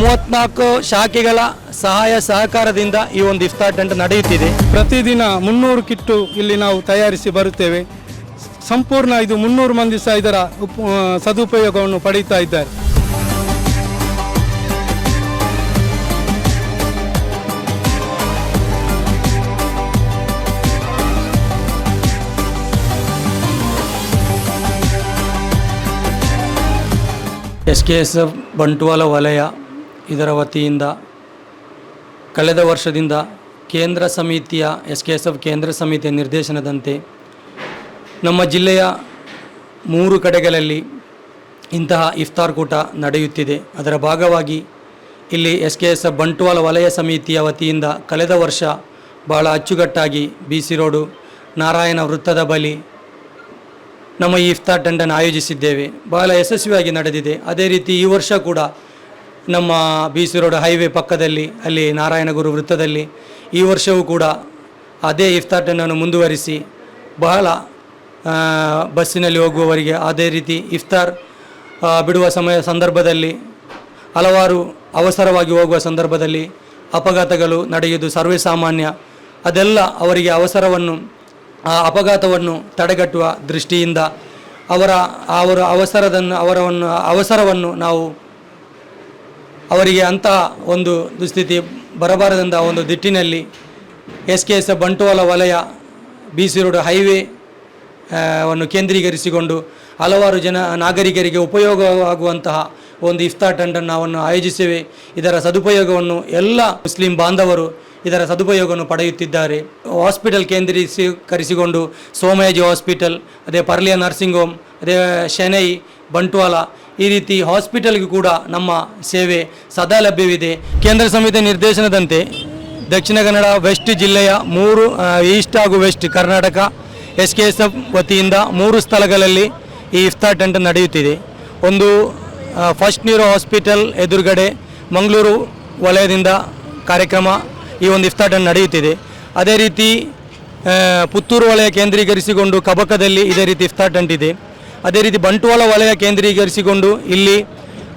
ಮೂವತ್ನಾಲ್ಕು ಶಾಖೆಗಳ ಸಹಾಯ ಸಹಕಾರದಿಂದ ಈ ಒಂದು ಇಫ್ತಾರ್ ಟೆಂಟ್ ನಡೆಯುತ್ತಿದೆ. ಪ್ರತಿದಿನ ಮುನ್ನೂರು ಕಿಟ್ಟು ಇಲ್ಲಿ ನಾವು ತಯಾರಿಸಿ ಬರುತ್ತೇವೆ. ಸಂಪೂರ್ಣ ಇದು ಮುನ್ನೂರು ಮಂದಿ ಸಹ ಇದರ ಉಪ ಸದುಪಯೋಗವನ್ನು ಪಡೀತಾ ಇದ್ದಾರೆ. S K S F Bantwal ವಲಯ ಇದರ ವತಿಯಿಂದ ಕಳೆದ ವರ್ಷದಿಂದ ಕೇಂದ್ರ ಸಮಿತಿಯ ಎಸ್ ಕೆ ಎಸ್ ಎಫ್ ಕೇಂದ್ರ ಸಮಿತಿಯ ನಿರ್ದೇಶನದಂತೆ ನಮ್ಮ ಜಿಲ್ಲೆಯ ಮೂರು ಕಡೆಗಳಲ್ಲಿ ಇಂತಹ ಇಫ್ತಾರ್ ಕೂಟ ನಡೆಯುತ್ತಿದೆ. ಅದರ ಭಾಗವಾಗಿ ಇಲ್ಲಿ ಎಸ್ ಕೆ ಎಸ್ ಎಫ್ ವಲಯ ಸಮಿತಿಯ ವತಿಯಿಂದ ಕಳೆದ ವರ್ಷ ಬಹಳ ಅಚ್ಚುಕಟ್ಟಾಗಿ ಬಿ ಸಿ ರೋಡು, ನಾರಾಯಣ ವೃತ್ತದ ಬಳಿ ನಮ್ಮ ಈ ಇಫ್ತಾರ್ ಟೆಂಡನ್ನು ಆಯೋಜಿಸಿದ್ದೇವೆ. ಬಹಳ ಯಶಸ್ವಿಯಾಗಿ ನಡೆದಿದೆ. ಅದೇ ರೀತಿ ಈ ವರ್ಷ ಕೂಡ ನಮ್ಮ ಬಿ ಸಿ ರೋಡ್ ಹೈವೇ ಪಕ್ಕದಲ್ಲಿ, ಅಲ್ಲಿ ನಾರಾಯಣಗುರು ವೃತ್ತದಲ್ಲಿ ಈ ವರ್ಷವೂ ಕೂಡ ಅದೇ ಇಫ್ತಾರ್ ಟೆನ್ನನ್ನು ಮುಂದುವರಿಸಿ ಬಹಳ ಬಸ್ಸಿನಲ್ಲಿ ಹೋಗುವವರಿಗೆ ಅದೇ ರೀತಿ ಇಫ್ತಾರ್ ಬಿಡುವ ಸಮಯ ಸಂದರ್ಭದಲ್ಲಿ, ಹಲವಾರು ಅವಸರವಾಗಿ ಹೋಗುವ ಸಂದರ್ಭದಲ್ಲಿ ಅಪಘಾತಗಳು ನಡೆಯುವುದು ಸರ್ವೇ ಸಾಮಾನ್ಯ ಅದೆಲ್ಲ ಅವರಿಗೆ ಅವಸರವನ್ನು, ಆ, ಅಪಘಾತವನ್ನು ತಡೆಗಟ್ಟುವ ದೃಷ್ಟಿಯಿಂದ ಅವರ ಅವರ ಅವಸರದನ್ನು, ಅವರವನ್ನು, ಅವಸರವನ್ನು ನಾವು ಅವರಿಗೆ ಅಂತಹ ಒಂದು ದುಸ್ಥಿತಿ ಬರಬಾರದಂಥ ಒಂದು ದಿಟ್ಟಿನಲ್ಲಿ ಎಸ್ ಕೆ ಎಸ್ ಬಂಟ್ವಾಳ ವಲಯ, ಬಿ ಸಿ ರೋಡ್ ಹೈವೇ ವನ್ನು ಕೇಂದ್ರೀಕರಿಸಿಕೊಂಡು ಹಲವಾರು ಜನ ನಾಗರಿಕರಿಗೆ ಉಪಯೋಗವಾಗುವಂತಹ ಒಂದು ಇಫ್ತಾರ್ ಟಂಡನ್ನು ಆಯೋಜಿಸಿವೆ. ಇದರ ಸದುಪಯೋಗವನ್ನು ಎಲ್ಲ ಮುಸ್ಲಿಂ ಬಾಂಧವರು ಇದರ ಸದುಪಯೋಗವನ್ನು ಪಡೆಯುತ್ತಿದ್ದಾರೆ. ಹಾಸ್ಪಿಟಲ್ ಕೇಂದ್ರೀಕರಿಸಿಕೊಂಡು ಸೋಮಯಾಜಿ ಹಾಸ್ಪಿಟಲ್, ಅದೇ ಪರ್ಲಿಯ ನರ್ಸಿಂಗ್ ಹೋಮ್, ಅದೇ ಶೆನೈ, ಬಂಟ್ವಾಳ ಈ ರೀತಿ ಹಾಸ್ಪಿಟಲ್ಗೂ ಕೂಡ ನಮ್ಮ ಸೇವೆ ಸದಾ ಲಭ್ಯವಿದೆ. ಕೇಂದ್ರ ಸಮಿತಿ ನಿರ್ದೇಶನದಂತೆ ದಕ್ಷಿಣ ಕನ್ನಡ ವೆಸ್ಟ್ ಜಿಲ್ಲೆಯ ಮೂರು ಈಸ್ಟ್ ಹಾಗೂ west Karnataka S K S F ವತಿಯಿಂದ ಮೂರು ಸ್ಥಳಗಳಲ್ಲಿ ಈ ಇಫ್ತಾರ್ ಟೆಂಟ್ ನಡೆಯುತ್ತಿದೆ. ಒಂದು ಫಸ್ಟ್ ನ್ಯೂರೋ ಹಾಸ್ಪಿಟಲ್ ಎದುರುಗಡೆ ಮಂಗಳೂರು ವಲಯದಿಂದ ಕಾರ್ಯಕ್ರಮ ಈ ಒಂದು ಇಫ್ತಾರ್ ಟೆಂಟ್ ನಡೆಯುತ್ತಿದೆ. ಅದೇ ರೀತಿ ಪುತ್ತೂರು ವಲಯ ಕೇಂದ್ರೀಕರಿಸಿಕೊಂಡು ಕಬಕದಲ್ಲಿ ಇದೇ ರೀತಿ ಇಫ್ತಾರ್ ಟೆಂಟ್ ಇದೆ. ಅದೇ ರೀತಿ ಬಂಟ್ವಾಳ ವಲಯ ಕೇಂದ್ರೀಕರಿಸಿಕೊಂಡು ಇಲ್ಲಿ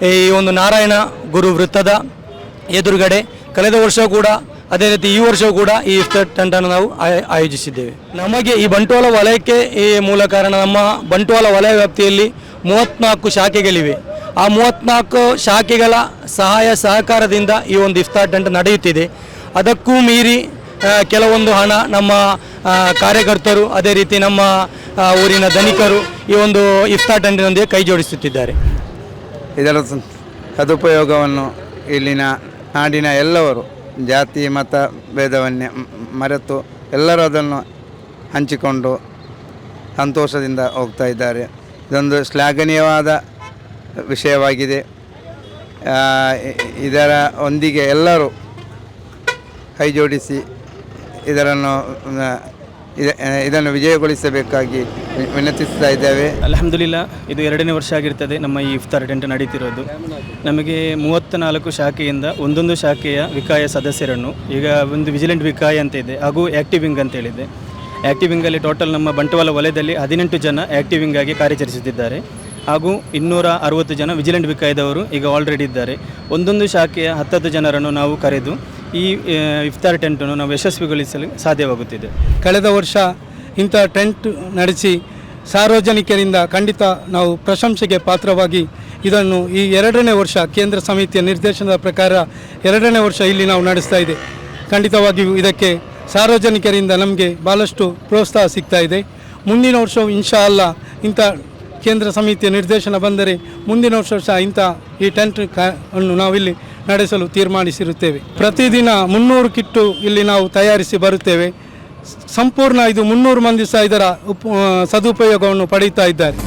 ಈ ಒಂದು ನಾರಾಯಣ ಗುರು ವೃತ್ತದ ಎದುರುಗಡೆ ಕಳೆದ ವರ್ಷ ಕೂಡ, ಅದೇ ರೀತಿ ಈ ವರ್ಷವೂ ಕೂಡ ಈ ಇಫ್ತಾರ್ ಟೆಂಟನ್ನು ನಾವು ಆಯ- ಆಯೋಜಿಸಿದ್ದೇವೆ. ನಮಗೆ ಈ ಬಂಟ್ವಾಳ ವಲಯಕ್ಕೆ ಈ ಮೂಲ ಕಾರಣ ನಮ್ಮ ಬಂಟ್ವಾಳ ವಲಯ ವ್ಯಾಪ್ತಿಯಲ್ಲಿ ಮೂವತ್ತ್ನಾಲ್ಕು ಶಾಖೆಗಳಿವೆ. ಆ ಮೂವತ್ತ್ನಾಲ್ಕು ಶಾಖೆಗಳ ಸಹಾಯ ಸಹಕಾರದಿಂದ ಈ ಒಂದು ಇಫ್ತಾರ್ ಟೆಂಟ್ ನಡೆಯುತ್ತಿದೆ. ಅದಕ್ಕೂ ಮೀರಿ ಕೆಲವೊಂದು ಹಣ ನಮ್ಮ ಕಾರ್ಯಕರ್ತರು, ಅದೇ ರೀತಿ ನಮ್ಮ ಊರಿನ ಧನಿಕರು ಈ ಒಂದು ಇಫ್ತಾರ್ ಟಂಡಿನೊಂದಿಗೆ ಕೈ ಜೋಡಿಸುತ್ತಿದ್ದಾರೆ. ಇದರ ಸದುಪಯೋಗವನ್ನು ಇಲ್ಲಿನ ನಾಡಿನ ಎಲ್ಲವರು, ಜಾತಿ, ಮತ, ಭೇದವನ್ನೇ ಮರೆತು ಎಲ್ಲರೂ ಅದನ್ನು ಹಂಚಿಕೊಂಡು ಸಂತೋಷದಿಂದ ಹೋಗ್ತಾ ಇದ್ದಾರೆ. ಇದೊಂದು ಶ್ಲಾಘನೀಯವಾದ ವಿಷಯವಾಗಿದೆ. ಇದರ ಒಂದಿಗೆ ಎಲ್ಲರೂ ಕೈ ಜೋಡಿಸಿ ಇದರನ್ನು ಇದ- ಇದನ್ನು ವಿಜಯಗೊಳಿಸಬೇಕಾಗಿ ವಿನಂತಿಸ್ತಾ ಇದ್ದೇವೆ. ಅಲಹಮದಿಲ್ಲ ಇದು ಎರಡನೇ ವರ್ಷ ಆಗಿರ್ತದೆ ನಮ್ಮ ಈ ಇಫ್ತಾರ್ ಟೆಂಟ್ ನಡೀತಿರೋದು. ನಮಗೆ ಮೂವತ್ತ ನಾಲ್ಕು ಶಾಖೆಯಿಂದ ಒಂದೊಂದು ಶಾಖೆಯ ವಿಕಾಯ ಸದಸ್ಯರನ್ನು, ಈಗ ಒಂದು ವಿಜಿಲೆಂಟ್ ವಿಕಾಯ ಅಂತ ಇದೆ, ಹಾಗೂ ಆ್ಯಕ್ಟಿವಿಂಗ್ ಅಂತ ಹೇಳಿದೆ. ಆ್ಯಕ್ಟಿವ್ ವಿಂಗಲ್ಲಿ ಟೋಟಲ್ ನಮ್ಮ ಬಂಟ್ವಾಳ ವಲಯದಲ್ಲಿ ಹದಿನೆಂಟು ಜನ ಆ್ಯಕ್ಟಿವ್ ವಿಂಗ್ ಆಗಿ ಕಾರ್ಯಾಚರಿಸುತ್ತಿದ್ದಾರೆ. ಹಾಗೂ ಇನ್ನೂರ ಅರವತ್ತು ಜನ ವಿಜಿಲೆಂಟ್ ವಿಕಾಯದವರು ಈಗ ಆಲ್ರೆಡಿ ಇದ್ದಾರೆ. ಒಂದೊಂದು ಶಾಖೆಯ ಹತ್ತತ್ತು ಜನರನ್ನು ನಾವು ಕರೆದು ಈ ಇಫ್ತಾರ್ ಟೆಂಟನ್ನು ನಾವು ಯಶಸ್ವಿಗೊಳಿಸಲು ಸಾಧ್ಯವಾಗುತ್ತಿದೆ. ಕಳೆದ ವರ್ಷ ಇಂಥ ಟೆಂಟ್ ನಡೆಸಿ ಸಾರ್ವಜನಿಕರಿಂದ ಖಂಡಿತ ನಾವು ಪ್ರಶಂಸೆಗೆ ಪಾತ್ರವಾಗಿ ಇದನ್ನು ಈ ಎರಡನೇ ವರ್ಷ ಕೇಂದ್ರ ಸಮಿತಿಯ ನಿರ್ದೇಶನದ ಪ್ರಕಾರ ಎರಡನೇ ವರ್ಷ ಇಲ್ಲಿ ನಾವು ನಡೆಸ್ತಾ ಇದೆ. ಖಂಡಿತವಾಗಿಯೂ ಇದಕ್ಕೆ ಸಾರ್ವಜನಿಕರಿಂದ ನಮಗೆ ಭಾಳಷ್ಟು ಪ್ರೋತ್ಸಾಹ ಸಿಗ್ತಾ ಇದೆ. ಮುಂದಿನ ವರ್ಷವು ಇನ್ಶಾ ಅಲ್ಲ ಇಂಥ ಕೇಂದ್ರ ಸಮಿತಿಯ ನಿರ್ದೇಶನ ಬಂದರೆ ಮುಂದಿನ ವರ್ಷ ಸಹ ಇಂಥ ಈ ಟೆಂಟ್ ಕಾ, ಅನ್ನು ನಾವಿಲ್ಲಿ ನಡೆಸಲು ತೀರ್ಮಾನಿಸಿರುತ್ತೇವೆ. ಪ್ರತಿದಿನ ಮುನ್ನೂರು ಕಿಟ್ಟು ಇಲ್ಲಿ ನಾವು ತಯಾರಿಸಿ ಬರುತ್ತೇವೆ. ಸಂಪೂರ್ಣ ಇದು ಮುನ್ನೂರು ಮಂದಿ ಸಹ ಇದರ ಉಪ ಸದುಪಯೋಗವನ್ನು ಪಡೀತಾ ಇದ್ದಾರೆ.